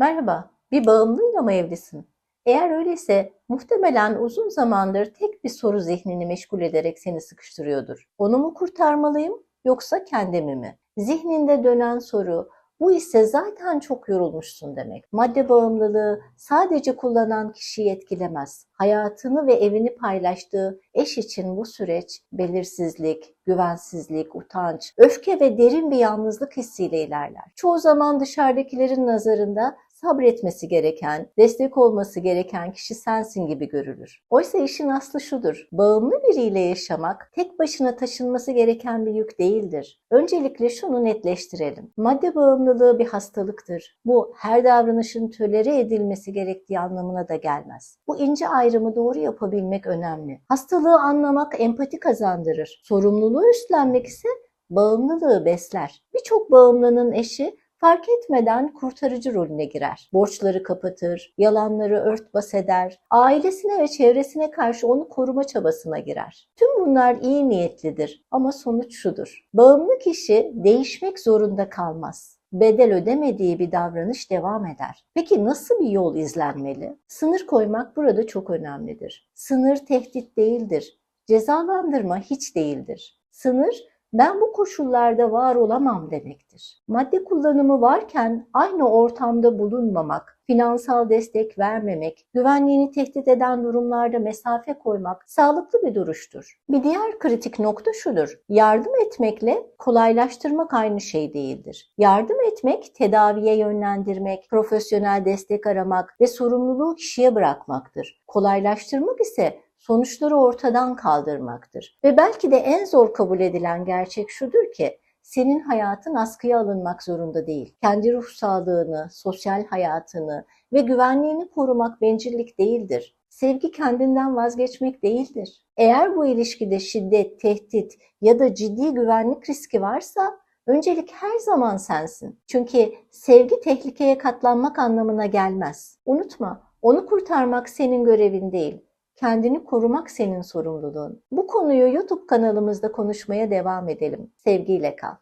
Merhaba, bir bağımlıyla mı evlisin? Eğer öyleyse muhtemelen uzun zamandır tek bir soru zihnini meşgul ederek seni sıkıştırıyordur. Onu mu kurtarmalıyım yoksa kendimi mi? Zihninde dönen soru bu ise zaten çok yorulmuşsun demek. Madde bağımlılığı sadece kullanan kişiyi etkilemez. Hayatını ve evini paylaştığı eş için bu süreç belirsizlik, güvensizlik, utanç, öfke ve derin bir yalnızlık hissiyle ilerler. Çoğu zaman dışarıdakilerin nazarında sabretmesi gereken, destek olması gereken kişi sensin gibi görülür. Oysa işin aslı şudur. Bağımlı biriyle yaşamak tek başına taşınması gereken bir yük değildir. Öncelikle şunu netleştirelim. Madde bağımlılığı bir hastalıktır. Bu her davranışın tölere edilmesi gerektiği anlamına da gelmez. Bu ince ayrımı doğru yapabilmek önemli. Hastalığı anlamak empati kazandırır. Sorumluluğu üstlenmek ise bağımlılığı besler. Birçok bağımlının eşi fark etmeden kurtarıcı rolüne girer. Borçları kapatır, yalanları örtbas eder, ailesine ve çevresine karşı onu koruma çabasına girer. Tüm bunlar iyi niyetlidir ama sonuç şudur. Bağımlı kişi değişmek zorunda kalmaz bedel ödemediği bir davranış devam eder. Peki nasıl bir yol izlenmeli? Sınır koymak burada çok önemlidir. Sınır tehdit değildir. Cezalandırma hiç değildir. Sınır ben bu koşullarda var olamam demektir. Madde kullanımı varken aynı ortamda bulunmamak, finansal destek vermemek, güvenliğini tehdit eden durumlarda mesafe koymak sağlıklı bir duruştur. Bir diğer kritik nokta şudur. Yardım etmekle kolaylaştırmak aynı şey değildir. Yardım etmek, tedaviye yönlendirmek, profesyonel destek aramak ve sorumluluğu kişiye bırakmaktır. Kolaylaştırmak ise sonuçları ortadan kaldırmaktır. Ve belki de en zor kabul edilen gerçek şudur ki senin hayatın askıya alınmak zorunda değil. Kendi ruh sağlığını, sosyal hayatını ve güvenliğini korumak bencillik değildir. Sevgi kendinden vazgeçmek değildir. Eğer bu ilişkide şiddet, tehdit ya da ciddi güvenlik riski varsa öncelik her zaman sensin. Çünkü sevgi tehlikeye katlanmak anlamına gelmez. Unutma, onu kurtarmak senin görevin değil kendini korumak senin sorumluluğun. Bu konuyu YouTube kanalımızda konuşmaya devam edelim. Sevgiyle kal.